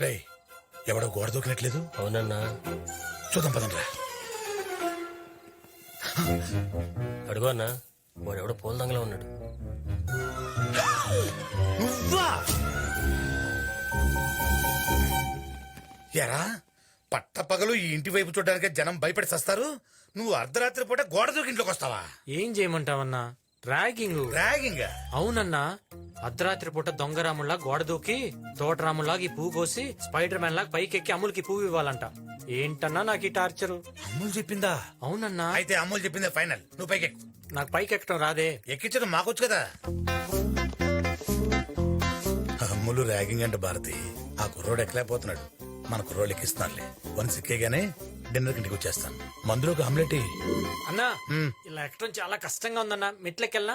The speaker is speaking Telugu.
రేయ్ ఎవడో గోడ దూకినట్లేదు అవునన్నా. చూద్దాం పదండ్రా. అడుగు అన్నా వాడు ఎవడో పూల దంగలో ఉన్నాడు. నువ్వా? ఎరా పట్టపగలు ఈ ఇంటి వైపు చూడడానికి జనం భయపడి సస్తారు. నువ్వు అర్ధరాత్రి పూట గోడ దూకి ఇంట్లోకి వస్తావా? ఏం చేయమంటావన్నా? ర్యాగింగ్ ర్యాగింగ్ అవునన్నా అర్ధరాత్రి పూట దొంగరాముల్లా గోడ దూకి తోటరాముల్లాగా ఈ పువ్వు కోసి స్పైడర్ మ్యాన్ లాగా పైకి ఎక్కి అమ్ములకి పువ్వు ఇవ్వాలంట. ఏంటన్నా నాకు ఈ టార్చరు? అమ్ములు చెప్పిందా? అవునన్నా. అయితే అమ్ములు చెప్పిందే ఫైనల్. నువ్వు పైకి ఎక్కు. నాకు పైకి ఎక్కడం రాదే. ఎక్కించడం మాకొచ్చు కదా. అమ్ములు ర్యాగింగ్ అంటే భారతి. ఆ కుర్రోడు ఎక్కలేకపోతున్నాడు. మన కుర్రోడు ఎక్కిస్తానులే వన్ సిక్కేగానే డిన్నర్ ఇంటికి వచ్చేస్తాను. మందులోకి ఆమ్లెట్. అన్నా ఇలా ఎక్కడం చాలా కష్టంగా ఉందన్నా. మెట్లకెళ్ళనా